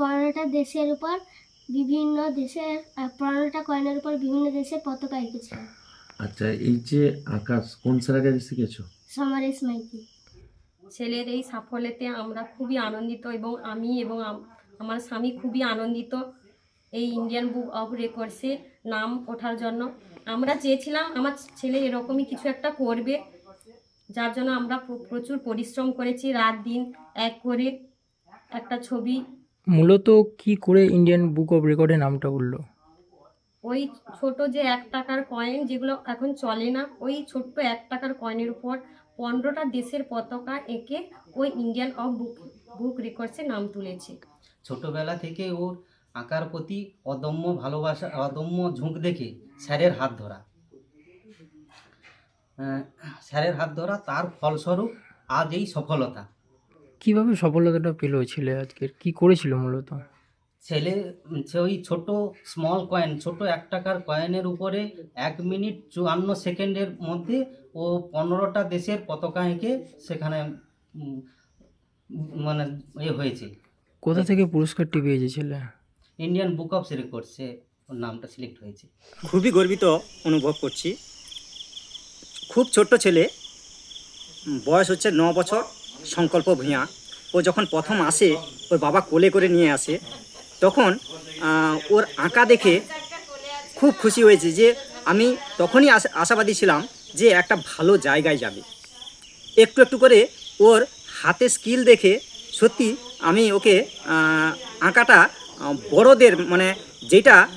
পনেরোটা দেশের উপর বিভিন্ন দেশের পনেরোটা কয়েনের উপর বিভিন্ন দেশের পতাকা এঁকেছিল আচ্ছা এই যে আকাশ কোন স্যারের কাছে শিখেছো? সমারেশ মাইতি। ছেলের এই সাফল্যতে আমরা খুবই আনন্দিত এবং আমি এবং আমার স্বামী খুবই আনন্দিত এই ইন্ডিয়ান বুক অফ রেকর্ডসে নাম ওঠার জন্য। আমরা চেয়েছিলাম আমার ছেলে এরকমই কিছু একটা করবে যার জন্য আমরা প্রচুর পরিশ্রম করেছি। রাত দিন এক করে একটা ছবি মূলত কি করে ইন্ডিয়ান বুক অফ রেকর্ডে নামটা উঠল? ওই ছোট যে এক টাকার কয়েন যেগুলো এখন চলে না ওই ছোট্ট এক টাকার কয়েনের উপর পনেরোটা দেশের পতাকা এঁকে ওই ইন্ডিয়ান অফ বুক বুক রেকর্ডসে নাম তুলেছে। ছোটবেলা থেকে ওর আঁকার প্রতি অদম্য ভালোবাসা অদম্য ঝোঁক দেখে স্যারের হাত ধরা। স্যারের হাত ধরা তার ফলস্বরূপ আজ এই সফলতা। কীভাবে সফলতাটা পেল ছেলে আজকের? কি করেছিল মূলত? ছেলে সে ওই ছোট স্মল কয়েন ছোট এক টাকার কয়েনের উপরে এক মিনিট চুয়ান্ন সেকেন্ডের মধ্যে ও পনেরোটা দেশের পতাকা এঁকে সেখানে মানে এ হয়েছে। কোথা থেকে পুরস্কারটি পেয়েছে ছেলে? ইন্ডিয়ান বুক অফ রেকর্ডসে ওর নামটা সিলেক্ট হয়েছে। খুবই গর্বিত অনুভব করছি। খুব ছোট্ট ছেলে বয়স হচ্ছে ন বছর। সংকল্প ভূঁইয়া ও যখন প্রথম আসে, ওর বাবা কোলে করে নিয়ে আসে, তখন ওর আঁকা দেখে খুব খুশি হয়েছে যে আমি তখনই আশা- আশাবাদী ছিলাম যে একটা ভালো জায়গায় যাবে। একটু একটু করে ওর হাতে স্কিল দেখে সত্যি আমি ওকে আঁকাটা বড়দের মানে যেটা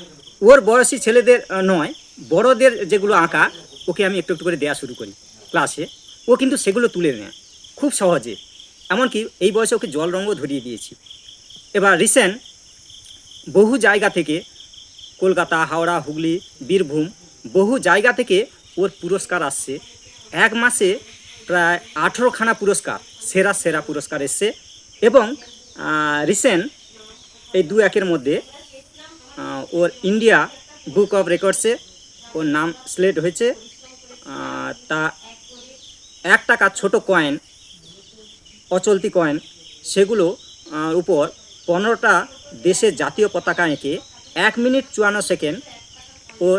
ওর বয়সী ছেলেদের নয়, বড়দের যেগুলো আঁকা, ওকে আমি একটু একটু করে দেওয়া শুরু করি ক্লাসে। ও কিন্তু সেগুলো তুলে নেয়। খুব সহজে। এমনকি এই বয়সে ওকে জল রঙও ধরিয়ে দিয়েছি। এবার রিসেন্ট বহু জায়গা থেকে কলকাতা, হাওড়া, হুগলি, বীরভূম বহু জায়গা থেকে ওর পুরস্কার আসছে। এক মাসে প্রায় আঠেরোখানা পুরস্কার, সেরা সেরা পুরস্কার এসছে এবং রিসেন্ট এই দু একের মধ্যে ওর ইন্ডিয়া বুক অফ রেকর্ডসে ওর নাম সিলেক্ট হয়েছে। তা এক টাকা ছোট কয়েন অচলতি কয়েন সেগুলো উপর পনেরোটা দেশের জাতীয় পতাকা এঁকে এক মিনিট চুয়ান্ন সেকেন্ড ওর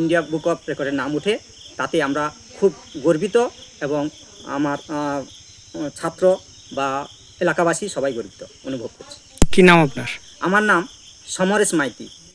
ইন্ডিয়া বুক অফ রেকর্ডের নাম উঠে। তাতে আমরা খুব গর্বিত এবং আমার ছাত্র বা এলাকাবাসী সবাই গর্বিত অনুভব করছি। কি নাম আপনার? আমার নাম সমরেশ মাইতি।